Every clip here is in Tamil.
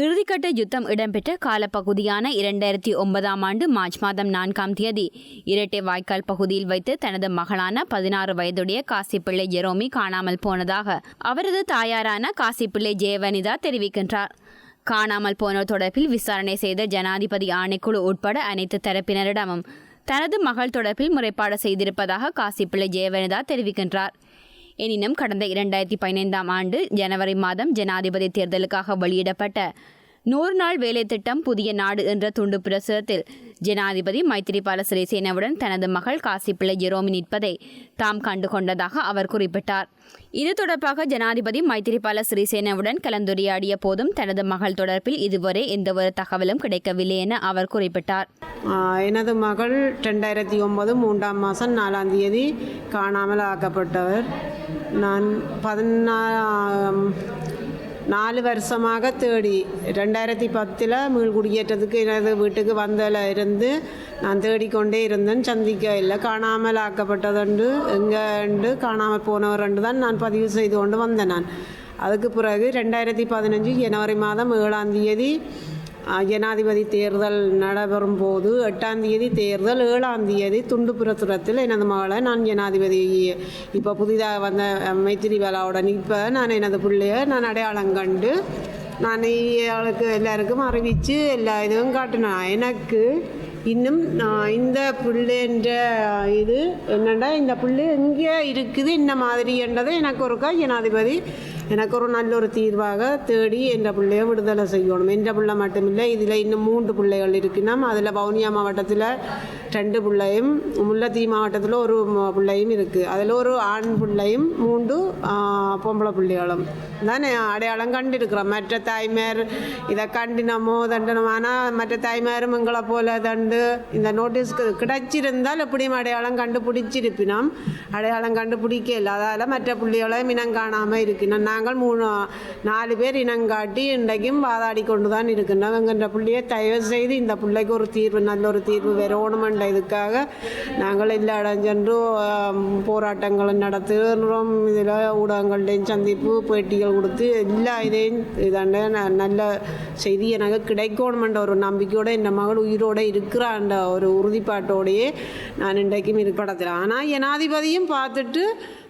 இறுதிக்கட்ட யுத்தம் இடம்பெற்ற காலப்பகுதியான இரண்டாயிரத்தி ஒன்பதாம் ஆண்டு மார்ச் மாதம் நான்காம் தேதி. இரட்டை வாய்க்கால் பகுதியில் வைத்து தனது மகளான பதினாறு வயதுடைய காசிப்பிள்ளை ஜெரோமி காணாமல் போனதாக அவரது தாயாரான காசிப்பிள்ளை ஜெயவனிதா தெரிவிக்கின்றார். காணாமல் போனோர் தொடர்பில் விசாரணை செய்த ஜனாதிபதி ஆணைக்குழு உட்பட அனைத்து தரப்பினரிடமும் தனது மகள் தொடர்பில் முறைப்பாடு செய்திருப்பதாக காசிப்பிள்ளை ஜெயவனிதா தெரிவிக்கின்றார். எனினும் கடந்த இரண்டாயிரத்தி பதினைந்தாம் ஆண்டு ஜனவரி மாதம் ஜனாதிபதி தேர்தலுக்காக வெளியிடப்பட்ட நூறு நாள் வேலை திட்டம் புதிய நாடு என்ற துண்டு பிரசுரத்தில். ஜனாதிபதி மைத்திரிபால சிறிசேனவுடன் தனது மகள் காசிப்பிள்ளை ஜெரோமி நிற்பதை தாம் கண்டு கொண்டதாக அவர் குறிப்பிட்டார். இது தொடர்பாக ஜனாதிபதி மைத்திரிபால சிறிசேனவுடன் கலந்துரையாடிய போதும் தனது மகள் தொடர்பில் இதுவரை எந்தவொரு தகவலும் கிடைக்கவில்லை என அவர் குறிப்பிட்டார். எனது மகள் ரெண்டாயிரத்தி ஒன்பது மூன்றாம் மாதம் நாலாம் தேதி காணாமல் ஆக்கப்பட்டவர். நான் பதினா நாலு வருஷமாக தேடி. ரெண்டாயிரத்தி பத்தில் மீள் குடியேற்றத்துக்கு எனது வீட்டுக்கு வந்ததில் இருந்து நான் தேடிக்கொண்டே இருந்தேன். சந்திக்க இல்லை காணாமல் ஆக்கப்பட்டதுண்டு எங்கேண்டு காணாமல் போனவரண்டு தான் நான் பதிவு செய்து கொண்டு வந்தேன் நான். அதுக்கு பிறகு ரெண்டாயிரத்தி பதினஞ்சு ஜனவரி மாதம் ஏழாம் தேதி ஜனாதிபதி தேர்தல் நடைபெறும் போது எட்டாம் தேதி தேர்தல் ஏழாம் தேதி துண்டு பிரசுரத்தில் எனது மகளை நான் ஜனாதிபதி. இப்போ புதிதாக வந்த மைத்திரி வேலாவுடன் இப்போ நான் எனது பிள்ளைய நான் அடையாளம் கண்டு நான் அவளுக்கு எல்லாருக்கும் அறிவித்து எல்லா இதுவும் காட்டினேன். எனக்கு இன்னும் நான் இந்த பிள்ளைன்ற இது என்னண்டா இந்த பிள்ளை எங்கே இருக்குது இந்த மாதிரின்றதை எனக்கு ஒருக்கா ஜனாதிபதி எனக்கு ஒரு நல்ல ஒரு தீர்வாக தேடி என்ற பிள்ளைய விடுதலை செய்யணும். என்ற பிள்ளை மட்டுமில்லை இதில் இன்னும் மூன்று பிள்ளைகள் இருக்குன்னா அதில் வவுனியா மாவட்டத்தில் ரெண்டு பிள்ளையும் முல்லைத்தீ மாவட்டத்தில் ஒரு பிள்ளையும் இருக்குது அதில் ஒரு ஆண் பிள்ளையும் மூன்று பொம்பளை பிள்ளைகளும். தானே அடையாளம் கண்டிருக்கிறோம். மற்ற தாய்மார் இதை கண்டினமோ தண்டனமோ ஆனால் மற்ற தாய்மாரும் எங்களை போல தண்டு இந்த நோட்டீஸ் கிடைச்சிருந்தால் எப்படியும் அடையாளம் கண்டுபிடிச்சிருப்பினோம் அடையாளம் கண்டுபிடிக்கல. அதால் மற்ற பிள்ளைகளையும் இனம் காணாமல் இருக்கணும் நாங்கள் மூணு நாலு பேர் இனங்காட்டி இன்றைக்கும் வாதாடி கொண்டு தான் இருக்கின்றோம். எங்கன்ற பிள்ளையை தயவு செய்து இந்த பிள்ளைக்கு ஒரு தீர்வு நல்ல ஒரு தீர்வு வரணுமென்ற இதுக்காக நாங்கள் எல்லா இடம் சென்று போராட்டங்களும் போராட்டங்களை நடத்துகிறோம். இதில் ஊடகங்கள்டையும் சந்திப்பு பேட்டிகள் கொடுத்து எல்லா இதையும் இதாண்ட நல்ல செய்தி எனக்கு கிடைக்கணுமென்ற ஒரு நம்பிக்கையோடு இந்த மகள் உயிரோடு இருக்கிறான்ற ஒரு உறுதிப்பாட்டோடையே நான் இன்றைக்கும் இருப்படத்தில் ஆனால் ஜனாதிபதியும் பார்த்துட்டு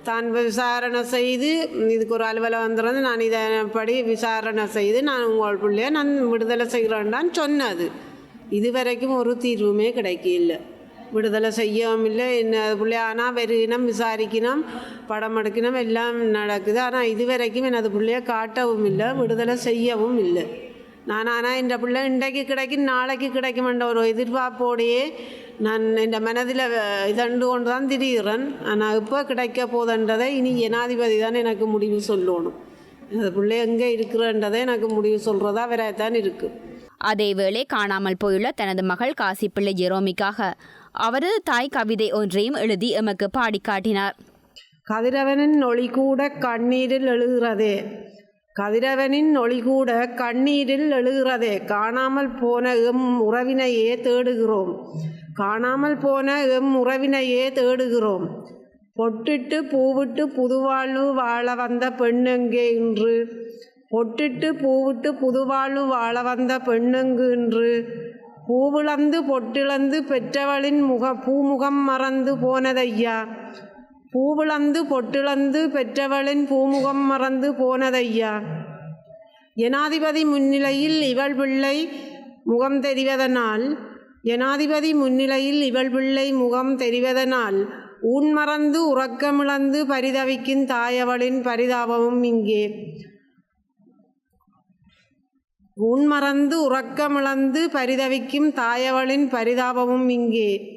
தான் விசாரணை செய்து இதுக்கு ஒரு அலுவலகம் வந்துருந்து நான் இதன்படி விசாரணை செய்து நான் உங்கள் பிள்ளைய நான் விடுதலை செய்கிறேன்டான் சொன்னது. இதுவரைக்கும் ஒரு தீர்வுமே கிடைக்கல. விடுதலை செய்யவும் இல்லை என்ன பிள்ளை ஆனால் வெறுகினம் விசாரிக்கணும் படம் எடுக்கணும் எல்லாம் நடக்குது. ஆனால் இதுவரைக்கும் எனது பிள்ளைய காட்டவும் இல்லை விடுதலை செய்யவும் இல்லை. நான் ஆனால் இந்த பிள்ளை இன்றைக்கு கிடைக்கும் நாளைக்கு கிடைக்குமென்ற ஒரு எதிர்பார்ப்போடையே நான் இந்த மனதில் இதண்டு கொண்டு தான் திரிகிறேன். ஆனால் இப்போ கிடைக்க போதுன்றதை இனி ஜனாதிபதி தான் எனக்கு முடிவு சொல்லணும். அந்த பிள்ளை எங்கே இருக்கிறன்றதை எனக்கு முடிவு சொல்கிறதா வரையத்தான் இருக்குது அதேவேளை காணாமல் போயுள்ள தனது மகள் காசிப்பிள்ளை ஜெரோமிக்காக அவரது தாய் கவிதை ஒன்றையும் எழுதி எமக்கு பாடி காட்டினார் கதிரவனின் ஒளி கூட கண்ணீரில் எழுகிறதே. கதிரவனின் ஒளிகூட கண்ணீரில் எழுகிறதே. காணாமல் போன எம் உறவினையே தேடுகிறோம். காணாமல் போன எம் உறவினையே தேடுகிறோம். பொட்டிட்டு பூவிட்டு புதுவாழ்வு வாழ வந்த பெண்ணெங்கே இன்று? பொட்டிட்டு பூவிட்டு புதுவாழ்வு வாழ வந்த பெண்ணெங்கு இன்று? பூவிழந்து பொட்டிழந்து பெற்றவளின் முக பூமுகம் மறந்து போனதையா? பூவிழந்து பொட்டிழந்து பெற்றவளின் பூமுகம் மறந்து போனதையா? ஜனாதிபதி முன்னிலையில் இவள் பிள்ளை முகம் தெரிவதனால் ஜனாதிபதி முன்னிலையில் இவள் பிள்ளை முகம் தெரிவதனால் ஊன் மறந்து உறக்கமிழந்து பரிதவிக்கும் தாயவளின் பரிதாபமும் இங்கே. ஊன் மறந்து உறக்கமிழந்து பரிதவிக்கும் தாயவளின் பரிதாபமும் இங்கே.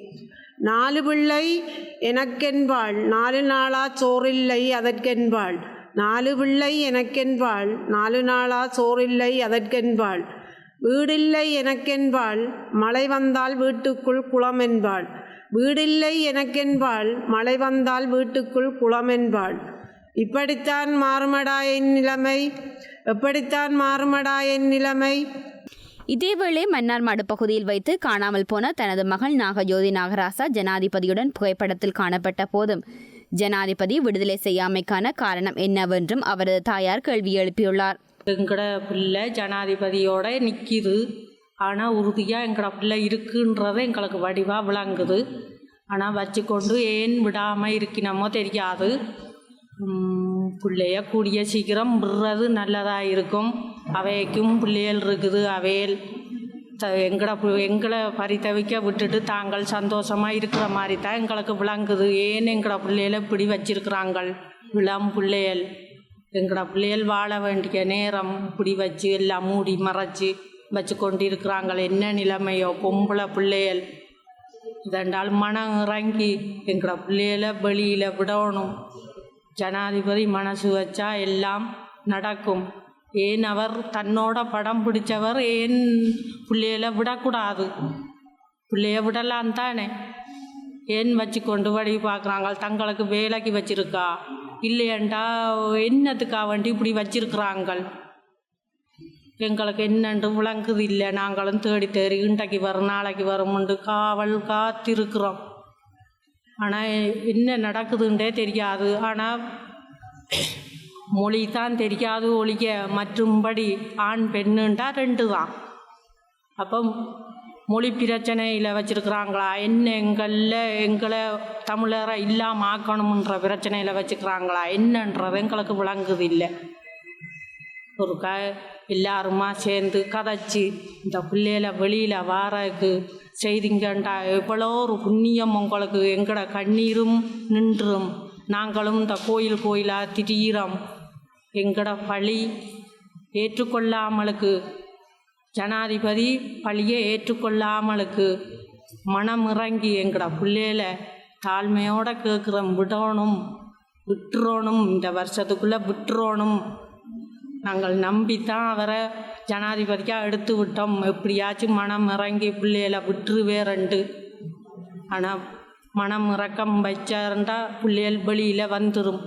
நாலு பிள்ளை எனக்கென்பாள். நாலு நாளா சோறில்லை அதற்கென்பாள். நாலு பிள்ளை எனக்கென்பாள். நாலு நாளா சோறில்லை அதற்கென்பாள். வீடில்லை எனக்கென்பாள். மழை வந்தால் வீட்டுக்குள் குளம் என்பாள் வீடில்லை எனக்கென்பாள். மழை வந்தால் வீட்டுக்குள் குளம் என்பாள் இப்படித்தான் மாறுமடா என் நிலைமை. எப்படித்தான் மாறுமடா என் நிலைமை. இதேவேளை மன்னார்மாடு பகுதியில் வைத்து காணாமல் போன தனது மகள் நாகஜோதி நாகராசா ஜனாதிபதியுடன் புகைப்படத்தில் காணப்பட்ட போதும். ஜனாதிபதி விடுதலை செய்யாமைக்கான காரணம் என்னவென்றும் அவரது தாயார் கேள்வி எழுப்பியுள்ளார். எங்கட பிள்ளை ஜனாதிபதியோட நிற்கிது ஆனால் உறுதியாக எங்களோட பிள்ளை இருக்குன்றதை எங்களுக்கு வடிவாக விளங்குது. ஆனால் வச்சுக்கொண்டு ஏன் விடாமல் இருக்கினமோ தெரியாது. பிள்ளைய கூடிய சீக்கிரம் விடுறது நல்லதாக இருக்கும். அவைக்கும் பிள்ளைகள் இருக்குது. அவையல் த எங்களை எங்களை பரிதவிக்க விட்டுட்டு தாங்கள் சந்தோஷமாக இருக்கிற மாதிரி தான் எங்களுக்கு விளங்குது. ஏன் எங்களோட பிள்ளைகளை இப்படி வச்சிருக்கிறாங்க இளம் பிள்ளைகள். எங்கட பிள்ளைகள் வாழ வேண்டிய நேரம் இப்படி வச்சு எல்லாம் மூடி மறைச்சி வச்சு கொண்டு இருக்கிறாங்க என்ன நிலைமையோ? பொம்பளை பிள்ளைகள். இதென்றால் மனம் இறங்கி எங்களோட பிள்ளைகளை வெளியில் விடணும். ஜனாதிபதி மனசு வச்சா எல்லாம் நடக்கும். ஏன் அவர் தன்னோட படம் பிடிச்சவர் ஏன் பிள்ளையில விடக்கூடாது? பிள்ளைய விடலாம் தானே. ஏன் வச்சு கொண்டு வழி பார்க்குறாங்க? தங்களுக்கு வேலைக்கு வச்சிருக்கா? இல்லையண்டா என்னத்துக்கா வேண்டி இப்படி வச்சிருக்கிறாங்க? எங்களுக்கு என்னென்று விளங்குது இல்லை. நாங்களும் தேடி தேடி இன்றைக்கு வரும் நாளைக்கு வரும்ண்டு காவல் காத்திருக்கிறோம். ஆனால் என்ன நடக்குதுன்றே தெரியாது. ஆனால் மொழி தான் தெரியாது ஒழிக்க மற்றும்படி ஆண் பெண்ணுண்டா ரெண்டு தான் அப்போ மொழி பிரச்சனையில் வச்சுருக்குறாங்களா? என்ன எங்களில் எங்களை தமிழரை இல்லாமல் ஆக்கணும்ன்ற பிரச்சனையில் வச்சுக்கிறாங்களா என்னன்றது எங்களுக்கு விளங்குது இல்லை ஒரு க எல்லாருமா சேர்ந்து கதைச்சி இந்த பிள்ளையில வெளியில் வாரக்கு செய்திங்கண்டா? எவ்வளோ ஒரு புண்ணியம் உங்களுக்கு. எங்கட கண்ணீரும் நின்றும். நாங்களும் இந்த கோயில் கோயிலாக திடீரம். எங்கட பழி ஏற்றுக்கொள்ளாமலுக்கு ஜனாதிபதி பழியை ஏற்றுக்கொள்ளாமலுக்கு மனம் இறங்கி எங்கட பிள்ளையில தாழ்மையோட கேட்குறோம் விடணும் விட்டுறோணும் இந்த வருஷத்துக்குள்ளே விட்டுறோணும். நாங்கள் நம்பித்தான் அவரை ஜனாதிபதிக்காக எடுத்து விட்டோம். எப்படியாச்சும் மனம் இறங்கி பிள்ளையில விட்டுருவே ரெண்டு. ஆனால் மனம் இறக்கம் வச்சாருண்டா பிள்ளைகள் வெளியில் வந்துடும்